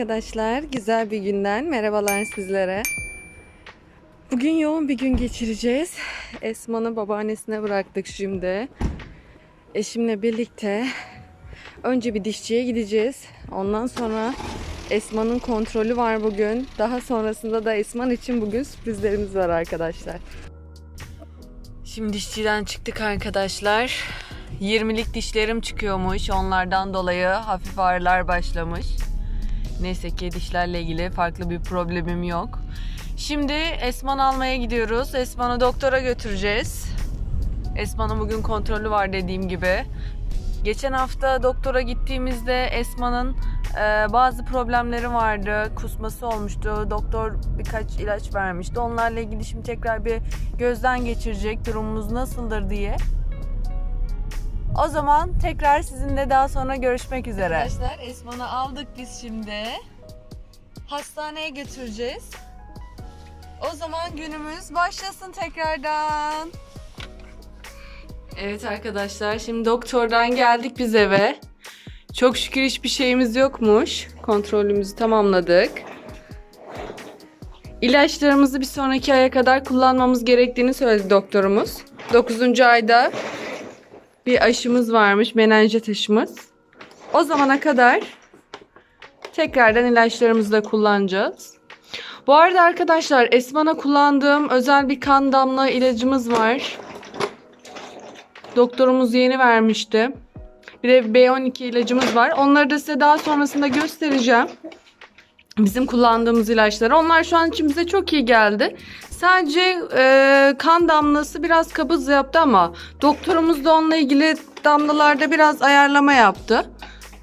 Arkadaşlar. Güzel bir günden merhabalar sizlere. Bugün yoğun bir gün geçireceğiz. Esma'nı babaannesine bıraktık şimdi. Eşimle birlikte önce bir dişçiye gideceğiz. Ondan sonra Esma'nın kontrolü var bugün. Daha sonrasında da Esman için bugün sürprizlerimiz var arkadaşlar. Şimdi dişçiden çıktık arkadaşlar. 20'lik dişlerim çıkıyormuş. Onlardan dolayı hafif ağrılar başlamış. Neyse ki dişlerle ilgili farklı bir problemim yok. Şimdi Esman almaya gidiyoruz. Esman'ı doktora götüreceğiz. Esman'ın bugün kontrolü var dediğim gibi. Geçen hafta doktora gittiğimizde Esma'nın e, bazı problemleri vardı. Kusması olmuştu. Doktor birkaç ilaç vermişti. Onlarla ilgili şimdi tekrar bir gözden geçirecek durumumuz nasıldır diye. O zaman tekrar sizinle daha sonra görüşmek üzere. Arkadaşlar Esman'ı aldık biz şimdi. Hastaneye götüreceğiz. O zaman günümüz başlasın tekrardan. Evet arkadaşlar şimdi doktordan geldik biz eve. Çok şükür hiçbir şeyimiz yokmuş. Kontrolümüzü tamamladık. İlaçlarımızı bir sonraki aya kadar kullanmamız gerektiğini söyledi doktorumuz. 9. ayda bir aşımız varmış, menenjet aşımız. O zamana kadar tekrardan ilaçlarımızı da kullanacağız. Bu arada arkadaşlar Esman'a kullandığım özel bir kan damla ilacımız var. Doktorumuz yeni vermişti. Bir de B12 ilacımız var. Onları da size daha sonrasında göstereceğim. Bizim kullandığımız ilaçlar. Onlar şu an için bize çok iyi geldi. Sadece e, kan damlası biraz kabız yaptı ama doktorumuz da onunla ilgili damlalarda biraz ayarlama yaptı.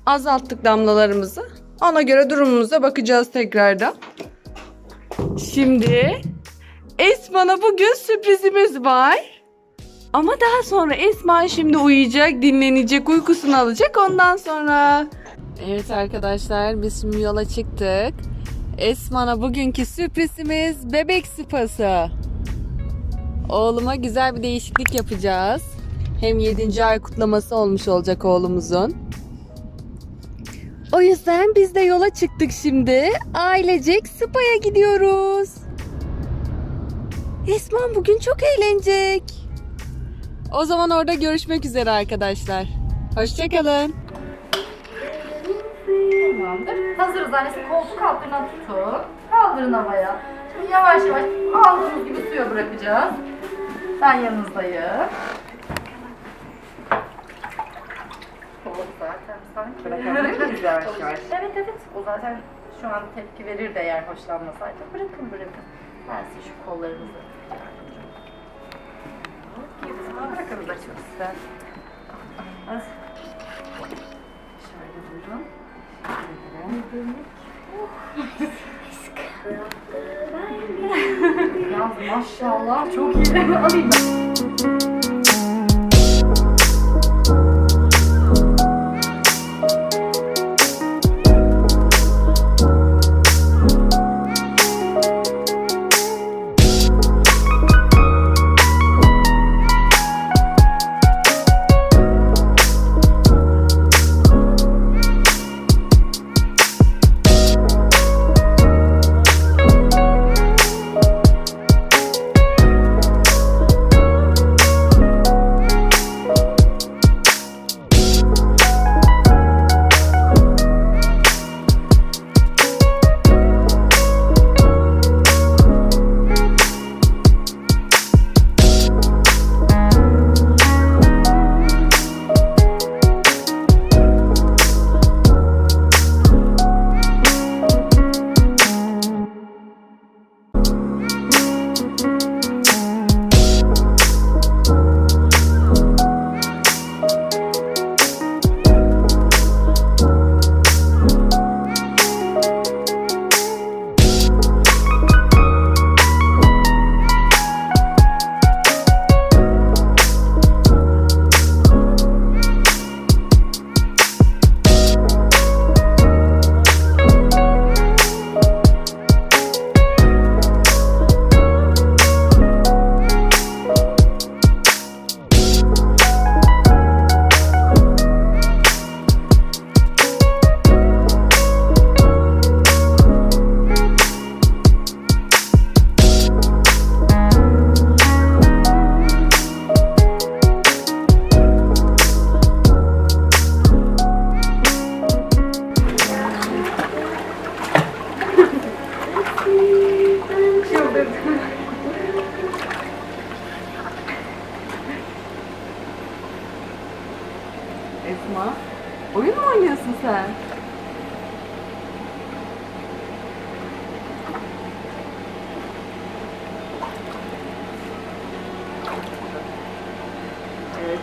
Azalttık damlalarımızı. Ona göre durumumuza bakacağız tekrardan. Şimdi Esma'na bugün sürprizimiz var. Ama daha sonra Esma şimdi uyuyacak, dinlenecek, uykusunu alacak ondan sonra. Evet arkadaşlar biz şimdi yola çıktık. Esma'na bugünkü sürprizimiz bebek sıpası. Oğluma güzel bir değişiklik yapacağız. Hem 7. ay kutlaması olmuş olacak oğlumuzun. O yüzden biz de yola çıktık şimdi. Ailecek spa'ya gidiyoruz. Esman bugün çok eğlenecek. O zaman orada görüşmek üzere arkadaşlar. Hoşçakalın. Tamamdır. Hazırız annesi. Koltuk altlarına tutun. Kaldırın havaya. Şimdi yavaş yavaş aldığımız gibi suya bırakacağız. Ben yanınızdayım. Soğuk zaten sanki. Bırakabilir miyiz yavaş yavaş? Evet evet. O zaten şu an tepki verir de eğer hoşlanmasaydı. Bırakın bırakın. Ben size şu kollarınızı bırakın da çok güzel. Şöyle buyurun. Yaz maşallah çok iyi. Alayım ben.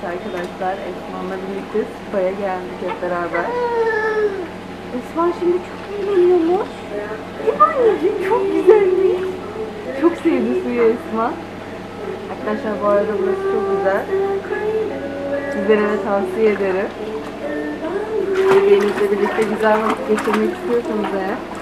Arkadaşlar Esma'la birlikte spa'ya geldik hep beraber. Esma şimdi çok eğleniyormuş. Değil mi anneciğim? Çok güzelmiş. Çok sevdi suyu Esma. Arkadaşlar bu arada burası çok güzel. Sizlere de tavsiye ederim. Bebeğinizle birlikte güzel vakit geçirmek istiyorsanız eğer.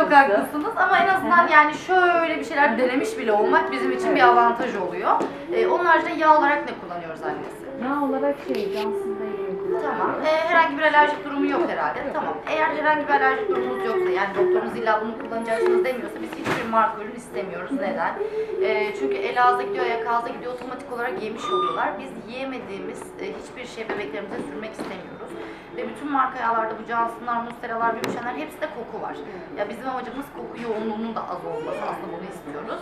Çok haklısınız ama en azından yani şöyle bir şeyler denemiş bile olmak bizim için bir avantaj oluyor. Ee, onun haricinde yağ olarak ne kullanıyoruz annesi? Yağ olarak şey, cansız değilim Tamam. Ee, herhangi bir alerjik durumu yok herhalde. Tamam. Eğer herhangi bir alerjik durumunuz yoksa yani doktorunuz illa bunu kullanacaksınız demiyorsa biz hiçbir marka ürün istemiyoruz. Neden? Ee, çünkü el ağza gidiyor, ayak ağza gidiyor otomatik olarak yemiş oluyorlar. Biz yiyemediğimiz e, hiçbir şey bebeklerimize sürmek istemiyoruz. Ve bütün marka yağlarda bu Johnson'lar, Mustela'lar, Bimşenler hepsinde koku var. Ya bizim amacımız koku yoğunluğunun da az olması. Aslında bunu istiyoruz.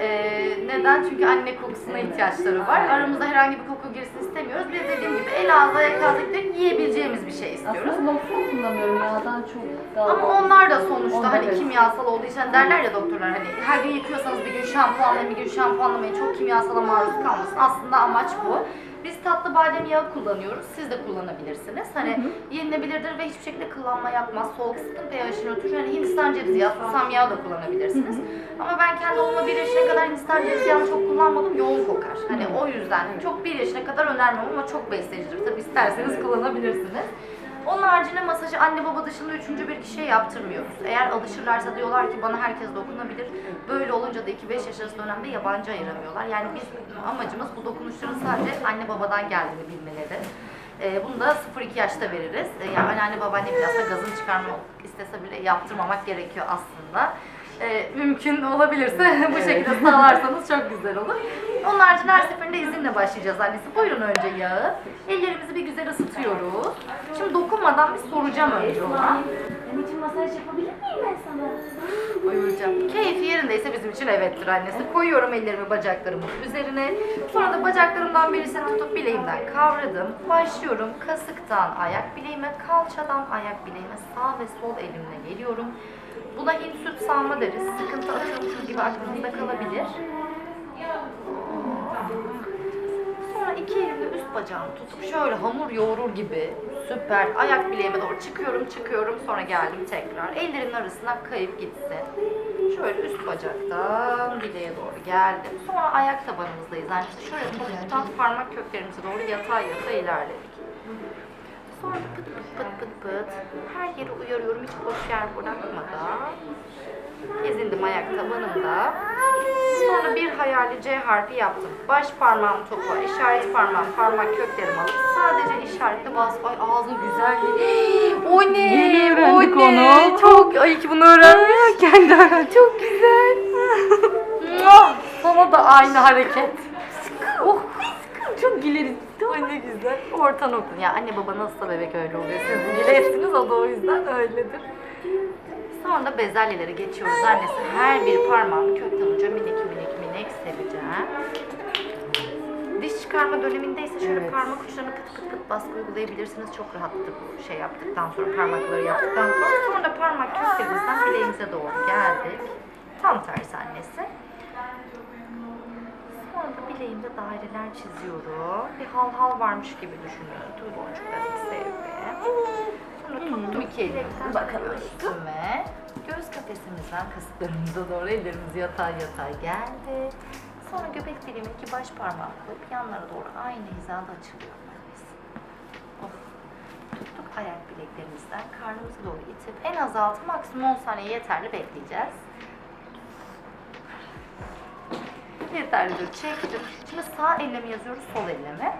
Ee, neden? Çünkü anne kokusuna ihtiyaçları var. Aramıza herhangi bir koku girsin istemiyoruz. Biz dediğim gibi el ağza, gidiyor yiyebileceğimiz bir şey istiyoruz. Aslında lotion kullanıyorum yağdan çok daha Ama onlar da sonuçta Onlar hani evet. kimyasal olduğu için derler ya doktorlar hani her gün yıkıyorsanız bir gün şampuanlayın bir gün şampuanlamayın çok kimyasala maruz kalmasın. Aslında amaç bu. Biz tatlı badem yağı kullanıyoruz. Siz de kullanabilirsiniz. Hani yenilebilirdir ve hiçbir şekilde kıllanma yapmaz. Soğuk sıkıntı pH'ini ötürü hani Hindistan cevizi yağı, susam yağı da kullanabilirsiniz. Ama ben kendi oğluma bir yaşına kadar Hindistan cevizi yağını çok kullanmadım. Yoğun kokar. Hani o yüzden çok bir yaşına kadar önermem ama çok besleyicidir. Tabii isterseniz kullanabilirsiniz. Onun haricinde masajı anne baba dışında üçüncü bir kişiye yaptırmıyoruz. Eğer alışırlarsa diyorlar ki bana herkes dokunabilir. Böyle olunca da 2-5 yaş arası dönemde yabancı ayıramıyorlar. Yani biz amacımız bu dokunuşların sadece anne babadan geldiğini bilmeleri. Ee, bunu da 0-2 yaşta veririz. Ee, yani anneanne babaanne biraz da gazını çıkarmak istese bile yaptırmamak gerekiyor aslında. Ee, mümkün olabilirse bu şekilde sağlarsanız çok güzel olur. Onun haricinde her seferinde izinle başlayacağız annesi. Buyurun önce yağı. Ellerimizi bir güzel ısıtıyoruz. Şimdi dokunmadan bir soracağım önce ona. Anneciğim masaj yapabilir miyim ben sana? Buyuracağım. Keyfi yerindeyse bizim için evettir annesi. Koyuyorum ellerimi bacaklarımın üzerine. Sonra da bacaklarımdan birisini tutup bileğimden kavradım. Başlıyorum kasıktan ayak bileğime, kalçadan ayak bileğime sağ ve sol elimle geliyorum. Buna Hint süt salma deriz. Sıkıntı atıyormuşuz gibi aklınızda kalabilir. Sonra iki elimle üst bacağımı tutup şöyle hamur yoğurur gibi süper ayak bileğime doğru çıkıyorum çıkıyorum sonra geldim tekrar. Ellerimin arasından kayıp gitsin. Şöyle üst bacaktan bileğe doğru geldim. Sonra ayak tabanımızdayız. Yani şöyle topuktan parmak köklerimize doğru yatay yatay ilerledik. Sonra pıt pıt pıt pıt pıt. Her yeri uyarıyorum hiç boş yer bırakmadan. Gezindim ayak tabanımda. Sonra bir hayali C harfi yaptım. Baş parmağım topa, işaret parmağım, parmak köklerimi alıp sadece işaretle bas. Ay ağzı güzel. o ne? Yeni öğrendik o ne? onu. Çok, ay ki bunu öğrenmiş. Kendi öğren. Çok güzel. Sana da aynı hareket. Oh, çok güleriz. Ne güzel. Orta nokta. Ya anne baba nasılsa bebek öyle oluyor. Siz gülersiniz o da o yüzden öyledir. Sonra bezelyelere geçiyoruz. Annesi her bir parmağını kökten uca minik minik minik seveceğim. Diş çıkarma dönemindeyse şöyle Evet. parmak uçlarına pıt pıt pıt baskı uygulayabilirsiniz. Çok rahattır bu şey yaptıktan sonra, parmakları yaptıktan sonra. Sonra parmak köklerimizden bileğimize doğru geldik. Tam tersi annesi. Sonra da bileğimde daireler çiziyorum. Bir hal hal varmış gibi düşünüyorum. Tüy boncuklarını sevdim. Sonra tuttum iki elimden bakalım üstüme. Göğüs kafesimizden kasıklarımıza doğru ellerimiz yatay yatay geldi. Sonra göbek dilimi iki baş parmağı koyup yanlara doğru aynı hizada açılıyor. Of. Tuttuk ayak bilek bileklerimizden karnımıza doğru itip en az 6 maksimum 10 saniye yeterli bekleyeceğiz. Yeterlidir. Çektim. Şimdi sağ elle mi yazıyoruz, sol elle mi?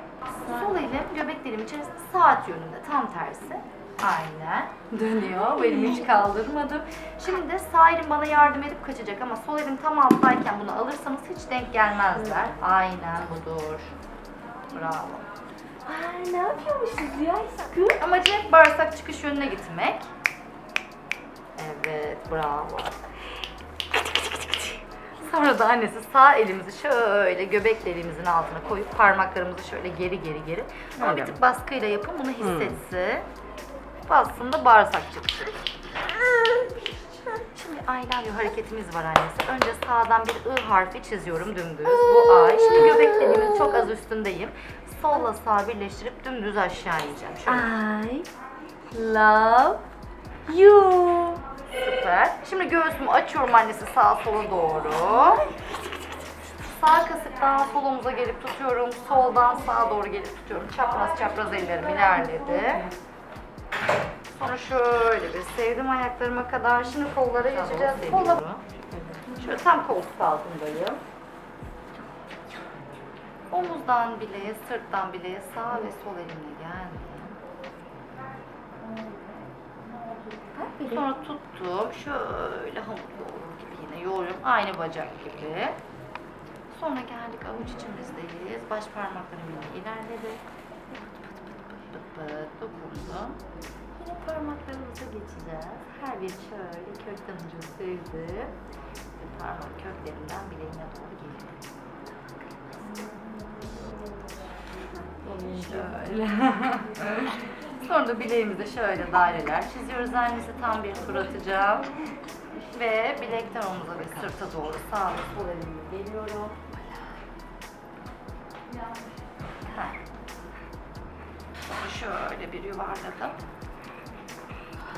Sol elim göbek deliğim içerisinde saat yönünde, tam tersi. Aynen. Dönüyor. Bu elimi hiç kaldırmadım. Şimdi de sağ elim bana yardım edip kaçacak ama sol elim tam alttayken bunu alırsanız hiç denk gelmezler. Aynen budur. Bravo. Aa, ne yapıyormuşuz ya aşkım? Amacı hep bağırsak çıkış yönüne gitmek. Evet, bravo. Sonra da annesi sağ elimizi şöyle göbek deliğimizin altına koyup parmaklarımızı şöyle geri geri geri. Ama Öyle bir mi? tık baskıyla yapın bunu hissetsin. Bassın da bağırsak çıksın. Şimdi I love you hareketimiz var annesi. Önce sağdan bir I harfi çiziyorum dümdüz. Bu I. Şimdi göbek deliğimin çok az üstündeyim. Solla sağ birleştirip dümdüz aşağı ineceğim. Şöyle. I love you. Süper. Şimdi göğsümü açıyorum annesi sağa sola doğru. Sağ kasıktan sol omuza gelip tutuyorum. Soldan sağa doğru gelip tutuyorum. Çapraz çapraz ellerim ilerledi. Sonra şöyle bir sevdim ayaklarıma kadar. Şimdi kollara geçeceğiz. Kolla... Şöyle tam koltuk altındayım. Omuzdan bileğe, sırttan bileğe sağ ve sol elimle geldim. Sonra tuttum. Şöyle hamur yoğurur gibi yine yoğuruyorum. Aynı bacak gibi. Sonra geldik avuç içimizdeyiz. Baş parmaklarım yine ilerledi. Pıt pıt pıt pıt pıt pıt dokundum. Yine parmaklarımıza geçeceğiz. Her bir şöyle kökten ucu sevdim. Ve parmak köklerinden bileğine doğru geliyor. Şöyle. Sonra da bileğimize şöyle daireler çiziyoruz. Annesi tam bir tur atacağım. Ve bilekten omuza ve sırta doğru sağ ve sol elimle geliyorum. Sonra şöyle bir yuvarladım.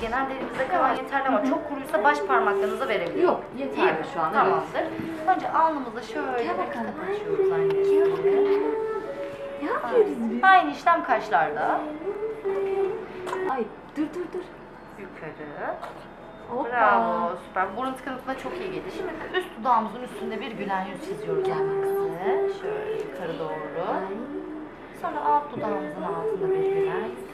Genelde elimizde kalan yeterli ama çok kuruysa baş parmaklarınızı verebilirim. Yok, yeterli şu an. Tamamdır. Önce alnımızı şöyle bir bakalım. açıyoruz annesi. Ne yapıyoruz biz? Aynı işlem kaşlarda. Ay dur dur dur. Yukarı. Hoppa. Bravo, süper. Burun tıkanıklığına çok iyi geldi. Şimdi üst dudağımızın üstünde bir gülen yüz çiziyoruz annesi. Şöyle yukarı doğru. Sonra alt dudağımızın altında bir gülen yüz.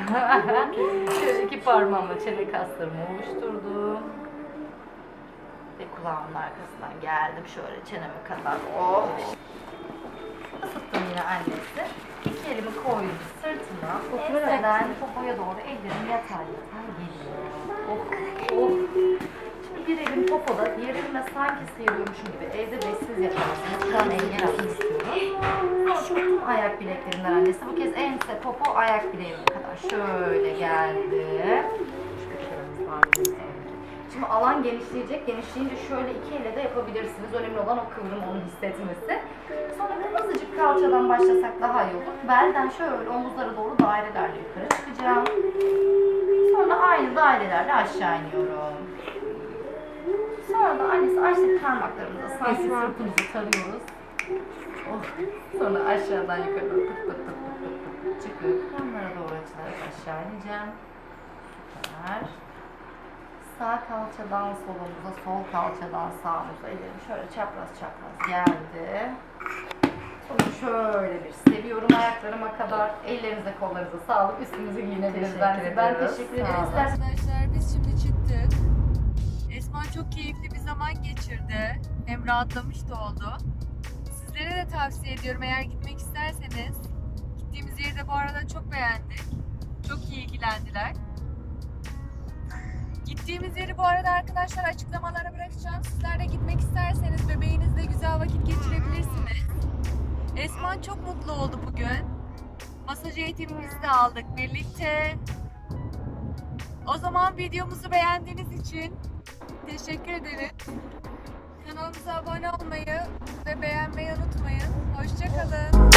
Şöyle iki parmağımla çene kaslarımı oluşturdum. Ve kulağımın arkasından geldim şöyle çeneme kadar. Oh! Isıttım yine annesi. İki elimi koydum sırtıma. Enseden popoya doğru ellerim yatay yatay geliyor. Oh, oh. Şimdi bir elim popoda, diğer elimle sanki sıyırıyormuşum gibi evde beşsiz yaparsınız. Şu an engel atmak istiyorum. Sonra ayak bileklerinden annesi. Bu kez ense, popo, ayak bileğime kadar şöyle geldi. Şimdi alan genişleyecek. Genişleyince şöyle iki elle de yapabilirsiniz. Önemli olan o kıvrım onu hissetmesi. Kalçadan başlasak daha iyi olur. Belden şöyle omuzlara doğru dairelerle yukarı çıkacağım. Sonra aynı dairelerle aşağı iniyorum. Sonra da annesi açtık parmaklarımıza sanki sırtımızı tarıyoruz. Oh. Sonra aşağıdan yukarı pıt pıt pıt pıt pıt pıt çıkıp yanlara doğru açılarak aşağı ineceğim. Süper. Sağ kalçadan solumuza, sol kalçadan sağımıza ellerim şöyle çapraz çapraz geldi. Sonra şöyle bir seviyorum ayaklarıma kadar. Ellerinize kollarınıza sağlık. Üstünüzü giyinebiliriz. Teşekkür Ben, ben ediyoruz. teşekkür ederim. İsterseniz Arkadaşlar biz şimdi çıktık. Esma çok keyifli bir zaman geçirdi. Hem rahatlamış da oldu. Sizlere de tavsiye ediyorum eğer gitmek isterseniz. Gittiğimiz yeri de bu arada çok beğendik. Çok iyi ilgilendiler. Gittiğimiz yeri bu arada arkadaşlar açıklamalara bırakacağım. Sizler de gitmek isterseniz Esma çok mutlu oldu bugün. Masaj eğitimimizi de aldık birlikte. O zaman videomuzu beğendiğiniz için teşekkür ederim. Kanalımıza abone olmayı ve beğenmeyi unutmayın. Hoşçakalın.